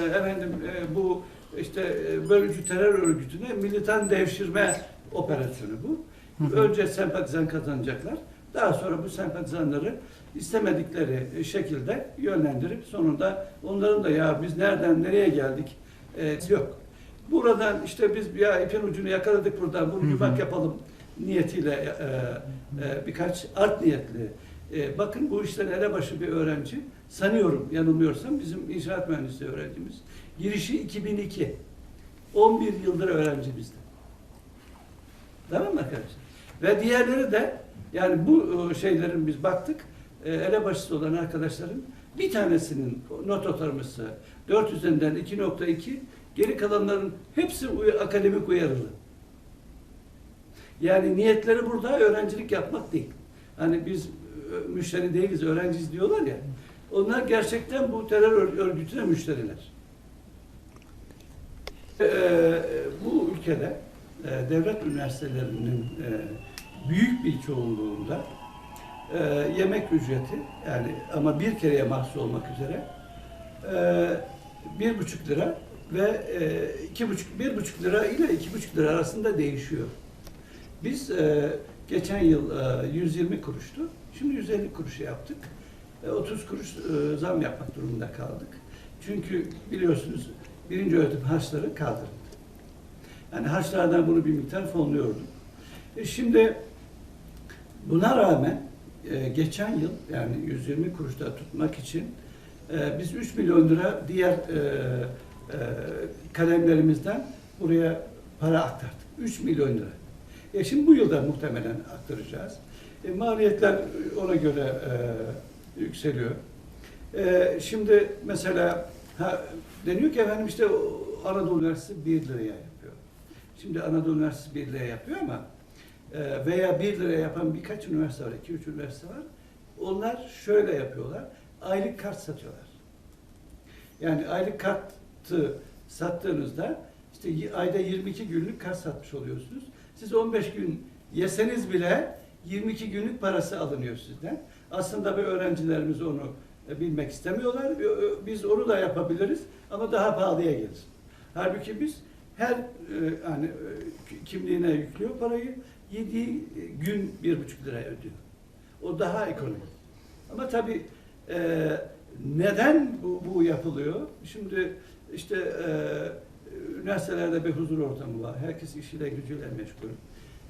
E, Efendim e, bu işte e, bölücü terör örgütüne militan devşirme operasyonu bu. Önce sempatizan kazanacaklar. Daha sonra bu sempatizanları istemedikleri şekilde yönlendirip sonunda onların da ya biz nereden nereye geldik e, yok. Buradan işte biz ya ipin ucunu yakaladık buradan bunu yumak yapalım niyetiyle e, e, birkaç art niyetli e, bakın bu işten elebaşı bir öğrenci sanıyorum yanılmıyorsam bizim inşaat mühendisliği öğrencimiz girişi 2002 11 yıldır öğrenci bizde. Tamam mı arkadaşlar? Ve diğerleri de yani bu e, şeylerin biz baktık e, elebaşısı olan arkadaşların bir tanesinin not ortalaması 4 üzerinden 2.2 geri kalanların hepsi akademik uyarılı. Yani niyetleri burada öğrencilik yapmak değil. Hani biz e, müşteri değiliz, öğrenciyiz diyorlar ya. Onlar gerçekten bu terör ör- örgütüne müşteriler. Ee, bu ülkede e, devlet üniversitelerinin e, büyük bir çoğunluğunda e, yemek ücreti yani ama bir kereye mahsus olmak üzere e, bir buçuk lira ve e, iki buçuk bir buçuk lira ile iki buçuk lira arasında değişiyor. Biz e, geçen yıl e, 120 kuruştu. Şimdi 150 kuruşa yaptık. E, 30 kuruş e, zam yapmak durumunda kaldık. Çünkü biliyorsunuz birinci öğretim harçları kaldırıldı. Yani harçlardan bunu bir miktar fonluyorduk. E, şimdi buna rağmen e, geçen yıl yani 120 kuruşta tutmak için e, biz 3 milyon lira diğer e, e, kalemlerimizden buraya para aktardık. 3 milyon lira. E şimdi bu yılda muhtemelen aktaracağız. E, maliyetler ona göre e, yükseliyor. E, şimdi mesela ha, deniyor ki efendim işte Anadolu Üniversitesi 1 liraya yapıyor. Şimdi Anadolu Üniversitesi 1 liraya yapıyor ama e, veya 1 liraya yapan birkaç üniversite var, 2-3 üniversite var. Onlar şöyle yapıyorlar. Aylık kart satıyorlar. Yani aylık kartı sattığınızda işte ayda 22 günlük kart satmış oluyorsunuz. Siz 15 gün yeseniz bile 22 günlük parası alınıyor sizden. Aslında bu öğrencilerimiz onu e, bilmek istemiyorlar. Ö- ö- Biz onu da yapabiliriz ama daha pahalıya gelir. Halbuki biz her e, e, kimliğine yüklüyor parayı. Yediği gün bir buçuk lira ödüyor. O daha ekonomik. Ama tabii e, neden bu, bu yapılıyor? Şimdi işte e, üniversitelerde bir huzur ortamı var. Herkes işiyle gücüyle meşgul.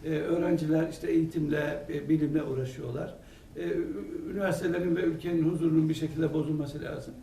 E, öğrenciler işte eğitimle, e, bilimle uğraşıyorlar. E, ü- üniversitelerin ve ülkenin huzurunun bir şekilde bozulması lazım.